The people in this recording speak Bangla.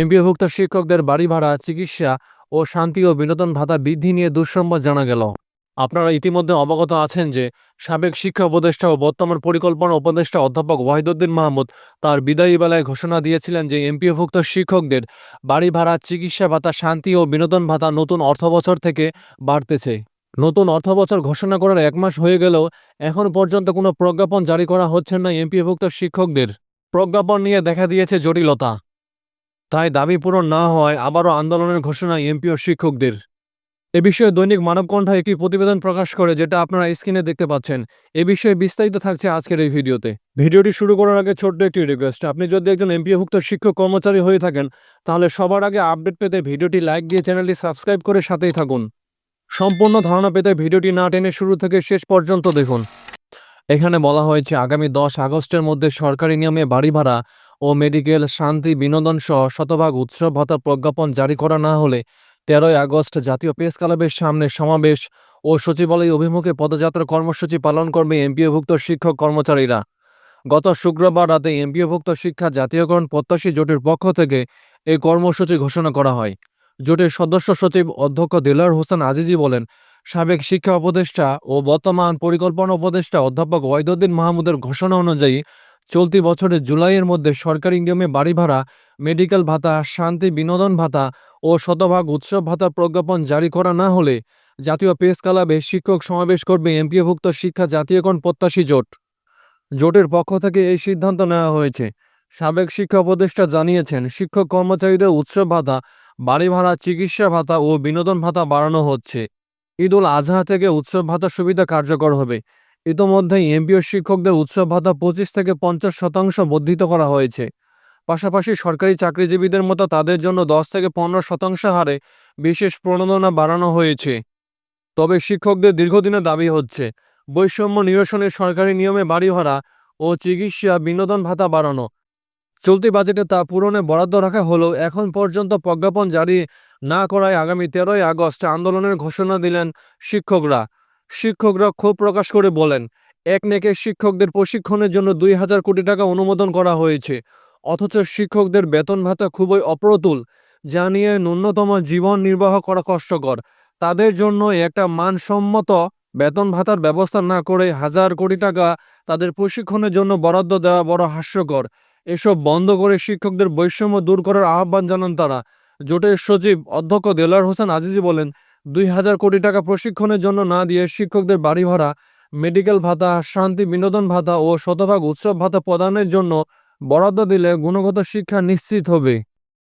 এমপিওভুক্ত শিক্ষকদের বাড়ি ভাড়া, চিকিৎসা ও শান্তি ও বিনোদন ভাতা বৃদ্ধি নিয়ে দুঃসংবাদ জানা গেল। আপনারা ইতিমধ্যে অবগত আছেন যে, সাবেক শিক্ষা উপদেষ্টা ও বর্তমান পরিকল্পনা উপদেষ্টা অধ্যাপক ওয়াহিদুদ্দিন মাহমুদ তার বিদায়ী বেলায় ঘোষণা দিয়েছিলেন যে এমপিওভুক্ত শিক্ষকদের বাড়ি ভাড়া, চিকিৎসা ভাতা, শান্তি ও বিনোদন ভাতা নতুন অর্থবছর থেকে বাড়তেছে। নতুন অর্থবছর ঘোষণা করার এক মাস হয়ে গেলেও এখন পর্যন্ত কোনো প্রজ্ঞাপন জারি করা হচ্ছে না এমপিওভুক্ত শিক্ষকদের। প্রজ্ঞাপন নিয়ে দেখা দিয়েছে জটিলতা। তাই দাবি পূরণ না হওয়ায় আবারও আন্দোলনের ঘোষণা এমপিও শিক্ষকদের। এ বিষয়ে দৈনিক মানবকণ্ঠা একটি প্রতিবেদন প্রকাশ করে যেটা আপনারা স্ক্রিনে দেখতে পাচ্ছেন। এ বিষয়ে বিস্তারিত থাকছে আজকের এই ভিডিওতে। ভিডিওটি শুরু করার আগে ছোট্ট একটি রিকোয়েস্ট আপনি যদি একজন এমপিওভুক্ত শিক্ষক কর্মচারী হয়ে থাকেন, তাহলে সবার আগে আপডেট পেতে ভিডিওটি লাইক দিয়ে চ্যানেলটি সাবস্ক্রাইব করে সাথেই থাকুন। সম্পূর্ণ ধারণা পেতে ভিডিওটি না টেনে শুরু থেকে শেষ পর্যন্ত দেখুন। এখানে বলা হয়েছে, আগামী দশ আগস্টের মধ্যে সরকারি নিয়মে বাড়ি ভাড়া ও মেডিকেল শান্তি বিনোদন সহ শতভাগ উৎসব ভাতা প্রজ্ঞাপন জারি করা না হলে তেরোই আগস্ট জাতীয় প্রেস ক্লাবের সামনে সমাবেশ ও সচিবালয় অভিমুখে পদযাত্রা কর্মসূচি পালন করবে এমপিওভুক্ত শিক্ষক কর্মচারীরা। গত শুক্রবার রাতে এমপিওভুক্ত শিক্ষা জাতীয়করণ প্রত্যাশী জোটের পক্ষ থেকে এই কর্মসূচি ঘোষণা করা হয়। জোটের সদস্য সচিব অধ্যক্ষ দিলার হোসেন আজিজি বলেন, সাবেক শিক্ষা উপদেষ্টা ও বর্তমান পরিকল্পনা উপদেষ্টা অধ্যাপক ওয়াইদুদ্দিন মাহমুদের ঘোষণা অনুযায়ী চলতি বছরের জুলাইয়ের মধ্যে সরকারি নিয়মে বাড়ি ভাড়া, মেডিকেল ভাতা, শান্তি বিনোদন ভাতা ও শতভাগ উৎসব ভাতার প্রজ্ঞাপন জারি করা না হলে জাতীয় প্রেস ক্লাবে শিক্ষক সমাবেশ করবে এমপিওভুক্ত শিক্ষা জাতীয়করণ প্রত্যাশী জোট। জোটের পক্ষ থেকে এই সিদ্ধান্ত নেওয়া হয়েছে। সাবেক শিক্ষা উপদেষ্টা জানিয়েছেন, শিক্ষক কর্মচারীদের উৎসব ভাতা, বাড়ি ভাড়া, চিকিৎসা ভাতা ও বিনোদন ভাতা বাড়ানো হচ্ছে। ঈদ উল আজহা থেকে উৎসব ভাতা সুবিধা কার্যকর হবে। ইতোমধ্যেই এমপিও শিক্ষকদের উৎসব ভাতা পঁচিশ থেকে পঞ্চাশ শতাংশ বর্ধিত করা হয়েছে। পাশাপাশি সরকারি চাকরিজীবীদের মতো তাদের জন্য দশ থেকে পনেরো শতাংশ হারে বিশেষ প্রণোদনা বাড়ানো হয়েছে। তবে শিক্ষকদের দীর্ঘদিনের দাবি হচ্ছে, বৈষম্য নিরসনে সরকারি নিয়মে বাড়ি ভাড়া ও চিকিৎসা বিনোদন ভাতা বাড়ানো। চলতি বাজেটে তা পূরণে বরাদ্দ রাখা হলেও এখন পর্যন্ত প্রজ্ঞাপন জারি না করায় আগামী তেরোই আগস্ট আন্দোলনের ঘোষণা দিলেন শিক্ষকরা। শিক্ষকরা ক্ষোভ প্রকাশ করে বলেন, এক নেকে শিক্ষকদের প্রশিক্ষণের জন্য দুই হাজার কোটি টাকা অনুমোদন করা হয়েছে। অথচ শিক্ষকদের বেতন ভাতা খুবই অপ্রতুল, যা নিয়ে ন্যূনতম জীবন নির্বাহ করা কষ্টকর। তাদের জন্য একটা মানসম্মত বেতন ভাতার ব্যবস্থা না করে হাজার কোটি টাকা তাদের প্রশিক্ষণের জন্য বরাদ্দ দেওয়া বড় হাস্যকর। এসব বন্ধ করে শিক্ষকদের বৈষম্য দূর করার আহ্বান জানান তারা। জোটের সচিব অধ্যক্ষ দেলার হোসেন আজিজি বলেন দুই হাজার কোটি টাকা প্রশিক্ষণের জন্য না দিয়ে শিক্ষকদের বাড়ি ভাড়া, মেডিকেল ভাতা, শান্তি বিনোদন ভাতা ও শতভাগ উৎসব ভাতা প্রদানের জন্য বরাদ্দ দিলে গুণগত শিক্ষা নিশ্চিত হবে।